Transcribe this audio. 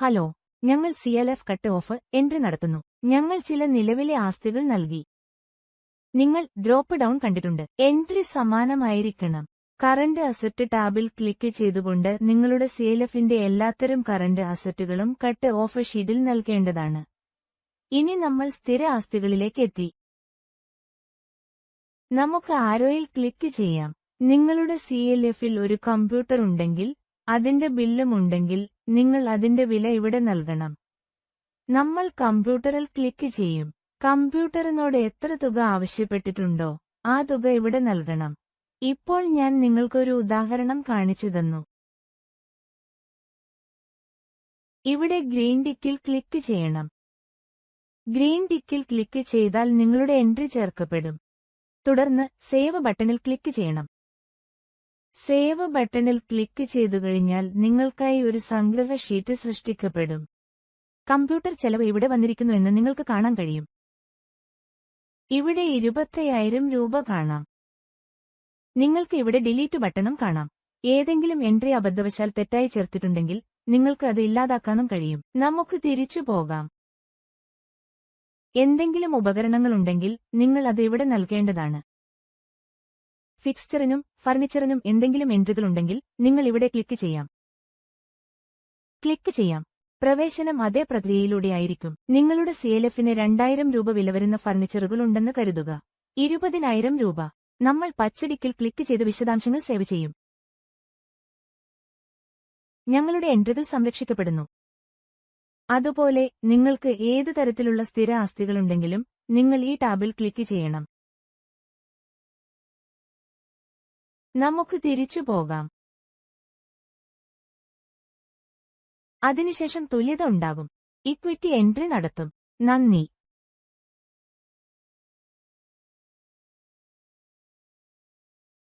Hello ഞങ്ങൾ C L F cut off entry നടത്തുന്നു. ഞങ്ങൾ ചില നിലവിലെ ആസ്തികൾ നൽകി. നിങ്ങൾ ഡ്രോപ്പ് ഡൌൺ കണ്ടിട്ടുണ്ട്. എൻട്രി സമാനമായിരിക്കണം. കറന്റ് അസറ്റ് ടാബിൽ ക്ലിക്ക് ചെയ്തുകൊണ്ട് നിങ്ങളുടെ സി എൽ എഫിന്റെ എല്ലാത്തരം കറന്റ് അസറ്റുകളും കട്ട് ഓഫ് ഷീറ്റിൽ നൽകേണ്ടതാണ്. ഇനി നമ്മൾ സ്ഥിര ആസ്തികളിലേക്ക് എത്തി. നമുക്ക് ആരോയിൽ ക്ലിക്ക് ചെയ്യാം. നിങ്ങളുടെ സി എൽ എഫിൽ ഒരു കമ്പ്യൂട്ടർ ഉണ്ടെങ്കിൽ അതിന്റെ ബില്ലും ഉണ്ടെങ്കിൽ നിങ്ങൾ അതിന്റെ വില ഇവിടെ നൽകണം. നമ്മൾ കമ്പ്യൂട്ടറിൽ ക്ലിക്ക് ചെയ്യും. കമ്പ്യൂട്ടറിനോട് എത്ര തുക ആവശ്യപ്പെട്ടിട്ടുണ്ടോ ആ തുക ഇവിടെ നൽകണം. ഇപ്പോൾ ഞാൻ നിങ്ങൾക്കൊരു ഉദാഹരണം കാണിച്ചു തന്നു. ഇവിടെ ഗ്രീൻ ടിക്കിൽ ക്ലിക്ക് ചെയ്യണം. ഗ്രീൻ ടിക്കിൽ ക്ലിക്ക് ചെയ്താൽ നിങ്ങളുടെ എൻട്രി ചേർക്കപ്പെടും. തുടർന്ന് സേവ് ബട്ടണിൽ ക്ലിക്ക് ചെയ്യണം. സേവ് ബട്ടണിൽ ക്ലിക്ക് ചെയ്തു കഴിഞ്ഞാൽ നിങ്ങൾക്കായി ഒരു സംഗ്രഹ ഷീറ്റ് സൃഷ്ടിക്കപ്പെടും. കമ്പ്യൂട്ടർ ചെലവ് ഇവിടെ വന്നിരിക്കുന്നുവെന്ന് നിങ്ങൾക്ക് കാണാൻ കഴിയും. ഇവിടെ ഇരുപത്തയ്യായിരം രൂപ കാണാം. നിങ്ങൾക്ക് ഇവിടെ ഡിലീറ്റ് ബട്ടണും കാണാം. ഏതെങ്കിലും എൻട്രി അബദ്ധവശാൽ തെറ്റായി ചേർത്തിട്ടുണ്ടെങ്കിൽ നിങ്ങൾക്ക് അത് ഇല്ലാതാക്കാനും കഴിയും. നമുക്ക് തിരിച്ചു പോകാം. എന്തെങ്കിലും ഉപകരണങ്ങളുണ്ടെങ്കിൽ നിങ്ങൾ അത് ഇവിടെ നൽകേണ്ടതാണ്. ഫിക്സ്ചറിനും ഫർണിച്ചറിനും എന്തെങ്കിലും എൻട്രികളുണ്ടെങ്കിൽ നിങ്ങൾ ഇവിടെ ക്ലിക്ക് ചെയ്യാം. ക്ലിക്ക് ചെയ്യാം. പ്രവേശനം അതേ പ്രക്രിയയിലൂടെയായിരിക്കും നിങ്ങളുടെ സിഎൽഎഫിന് രണ്ടായിരം രൂപ വില വരുന്ന ഫർണിച്ചറുകൾ ഉണ്ടെന്ന് കരുതുക. ഇരുപതിനായിരം രൂപ. നമ്മൾ പച്ചടിക്കിൽ ക്ലിക്ക് ചെയ്ത് വിശദാംശങ്ങൾ സേവ് ചെയ്യും. ഞങ്ങളുടെ എൻട്രികൾ സംരക്ഷിക്കപ്പെടുന്നു. അതുപോലെ നിങ്ങൾക്ക് ഏത് തരത്തിലുള്ള സ്ഥിര ആസ്തികളുണ്ടെങ്കിലും നിങ്ങൾ ഈ ടാബിൽ ക്ലിക്ക് ചെയ്യണം. നമുക്ക് തിരിച്ചു പോകാം. അതിനുശേഷം തുല്യത ഉണ്ടാകും. ഇക്വിറ്റി എൻട്രി നടത്തും. നന്ദി.